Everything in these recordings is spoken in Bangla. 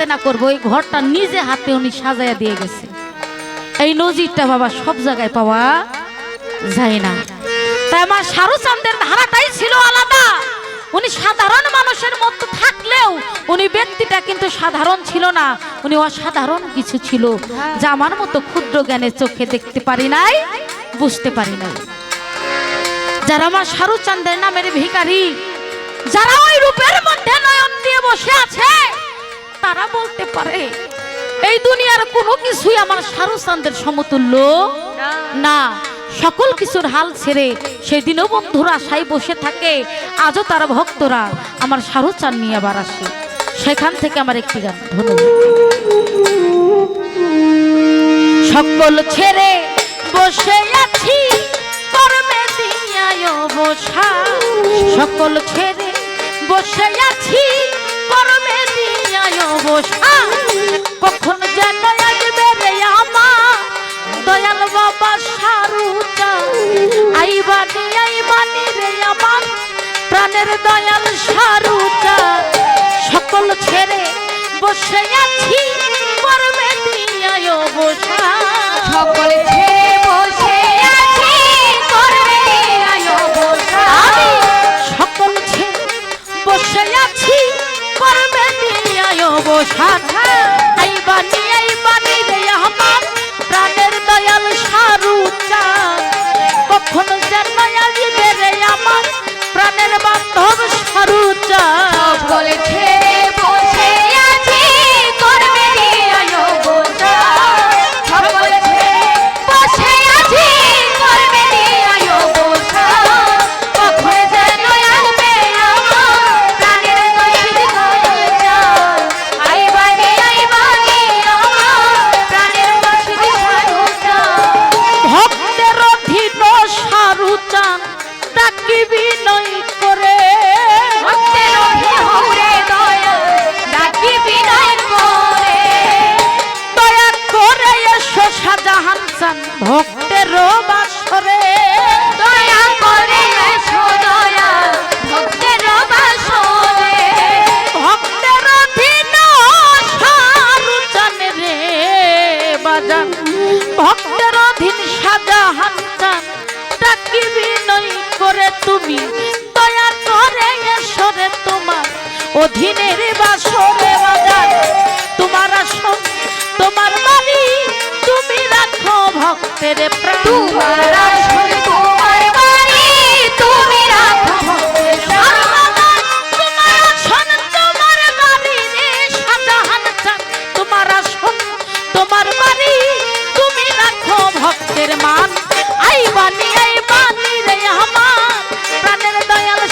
দেনা করব ওই ঘরটা নিজে হাতে উনি সাজাইয়া দিয়ে গেছে। এই নজিরটা বাবা সব জায়গায় পাওয়া যায় না। তাই আমার শাহরুচান্দের ধারাটাই ছিল আলাদা। উনি সাধারণ মানুষের মতো থাকলেও উনি ব্যক্তিটা কিন্তু সাধারণ ছিল না, উনি অসাধারণ কিছু ছিল যা আমার মতো ক্ষুদ্র জ্ঞানের চোখে দেখতে পারি নাই, বুঝতে পারি নাই। যারা আমার শাহরুচান্দের নামের ভিখারি, যারা ওই রূপের মধ্যে নয়ন দিয়ে বসে আছে তারা বলতে পারে এই দুনিয়ার কোনো কিছুই আমার শাহরুচান্দের সমতুল্য না। সকল কিছুর হাল ছেড়ে সেদিনও বন্ধুরা আশায় বসে থাকে আজও তার ভক্তরা আমার শাহরুচান নিয়ে আবার আসে। সেখান থেকে আমার একটি গান ধন্যবাদ সকল ছেড়ে বসে আছি কর্মে সকল ছেড়ে বসে আছি দিয়ায় বসা কখন যেন আসবে রে আমার? দয়াল বাবা সারুচা আইবানি আইবানি রে আমার। প্রাণের দয়াল সারুচা ভক্তের বাসরে। দয়া করে এসো দয়া। ভক্তের বাসরে। ভক্তের অধীন সারুচান রে বাজান। ভক্তের করে তুমি। দয়া করে এসো রে তোমার। অধীনের বাসরে বাজান।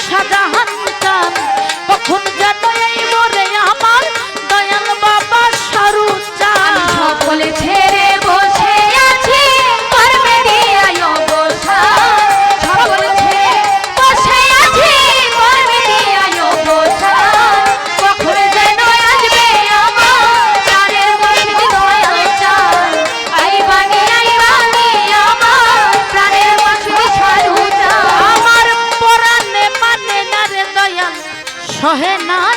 শাহজাহান চান। কখন যেন এই সহে না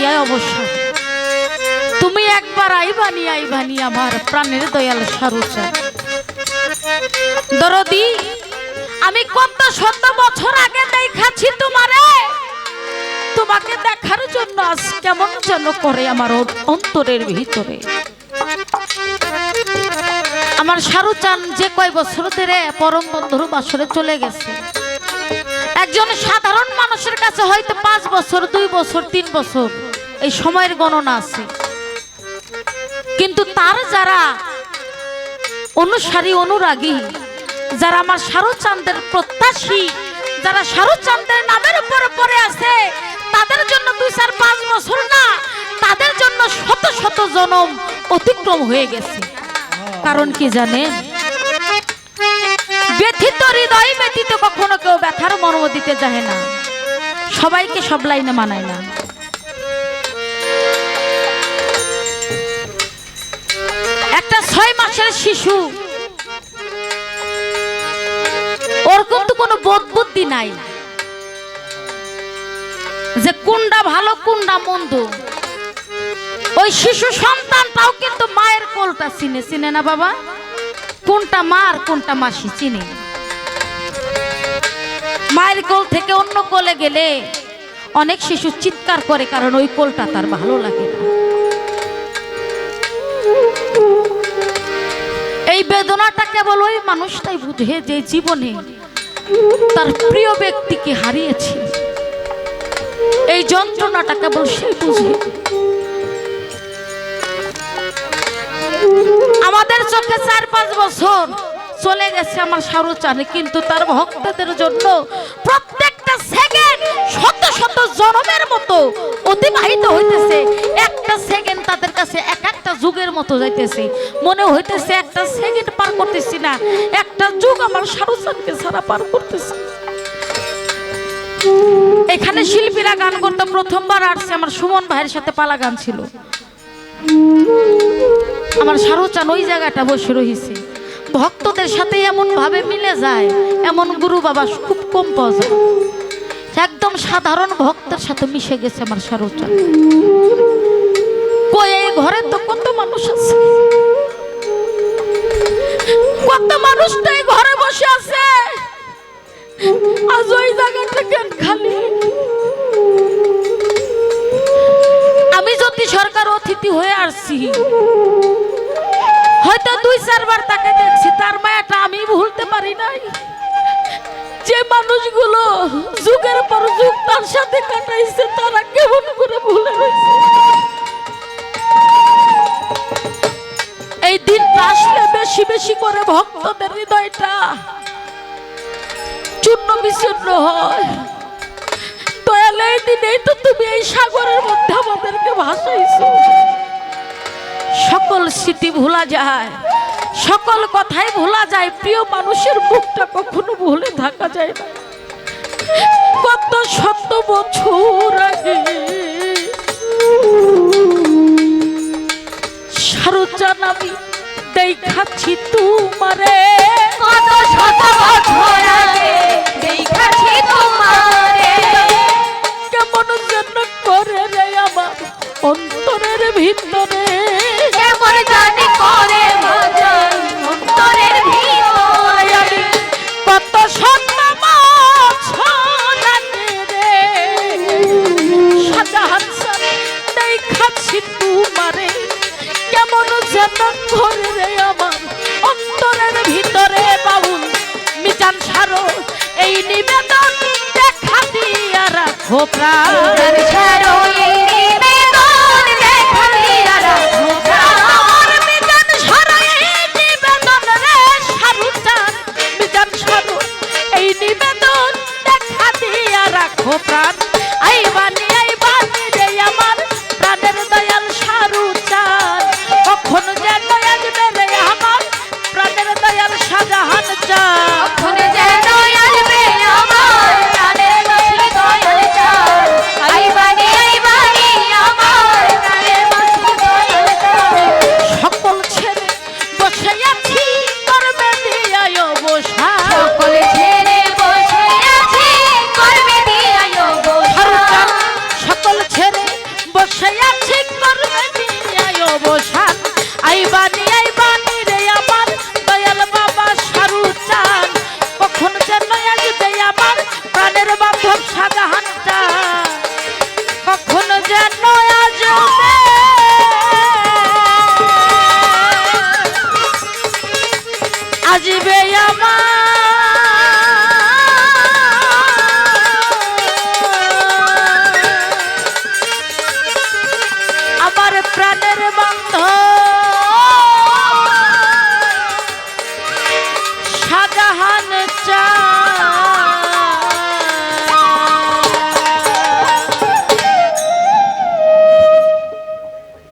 কর্মে দিয়ে অবসর তুমি একবার আইবানি আইবানি আমার প্রাণের দয়াল সারুচা দরদি, আমি কত শত বছর আগে দেখাচ্ছি তোমারে। তোমাকে দেখার জন্য আজ কেমন যেন করে আমার অন্তরের ভিতরে। আমার সারুচান যে কয় বছর ধরে পরম বন্ধুর বাসরে চলে গেছে। একজন সাধারণ মানুষের কাছে হয়তো পাঁচ বছর, দুই বছর, তিন বছর। এই সময়ের গণনা আছে। কিন্তু তার যারা অনুসারী, অনুরাগী, যারা আমার শাহরুচান্দের প্রত্যাশী, যারা শাহরুচান্দের নামের উপরে পড়ে আছে, তাদের জন্য দুই চার পাঁচ বছর না, তাদের জন্য শত শত জনম অতিক্রম হয়ে গেছে। কারণ কি জানেন? ব্যথিত হৃদয় ব্যতীত কখনো কেউ ব্যথার মর্ম দিতে চায় না। সবাইকে সব লাইনে মানায় না। একটা ছয় মাসের শিশু। ওর কিন্তু কোনো বোধ বুদ্ধি নাই। যে কোনটা ভালো কোনটা মন্দ। ওই শিশু সন্তানটাও কিন্তু মায়ের কোলটা চিনে। চিনে না বাবা? কোনটা মা আর কোনটা মাসি চিনে। মায়ের কোল থেকে অন্য কোলে গেলে অনেক শিশু চিৎকার করে, কারণ ওই কোলটা তার ভালো লাগে না। বেদনাটা কেবল ওই মানুষটাই বুঝে যে জীবনে তার প্রিয় ব্যক্তিকে হারিয়েছে। এই যন্ত্রণাটা কেবল সে বুঝে। আমাদের চোখে চার পাঁচ বছর চলে গেছে আমার সারুচানে কিন্তু তার ভক্তদের জন্য প্রত্যেকটা মতো অতিবাহিত হইতেছে। একটা সেকেন্ড তাদের কাছে যুগের মতো যাইতেছে। মনে হইতেছে একটা সেকেন্ড পার করতেছি না, একটা যুগ আমার এখানে শিল্পীরা গান করতে প্রথমবার আসছে, আমার সুমন ভাইয়ের সাথে পালা গান ছিল। আমার সারোচান ওই জায়গাটা বসে রয়েছে ভক্তদের সাথে এমন ভাবে মিলে যায়, এমন গুরু বাবা খুব কম পাওয়া যায়। একদম সাধারণ ভক্তের সাথে মিশে গেছে আমার সারোচান কই এই ঘরে তো কত মানুষ আছে? কত মানুষটা এই ঘরে বসে আছে? আজ ওই জায়গাটা কেন খালি? আমি যদি সরকার অতিথি হয়ে আসছি, হয়তো দুই চারবার তাকে দেখছি, তার মায়াটা আমি ভুলতে পারি নাই। যে মানুষগুলো যুগের যুগ তার সাথে কাটাইছে, তারা কেমন করে ভুলে এই দিনটা আসলে বেশি বেশি করে ভক্তদের হৃদয়টা চূর্ণ বিচূর্ণ হয়। তুমি এই সাগরের মধ্যে আমাদেরকে সকল স্মৃতি ভোলা যায়, সকল কথাই ভোলা যায়, প্রিয় মানুষের মুখটা কখনো ভুলে থাকা যায় না। কত শত বছর আগে সারুচান আমি দেখাচ্ছি তোমারে। কত শত বছর যেন করে রে আমার অন্তরের ভিতরে বাউল। মিজান সারো, এই নিবেদন দেখা দিয়া রাখো প্রাণ। প্রাণ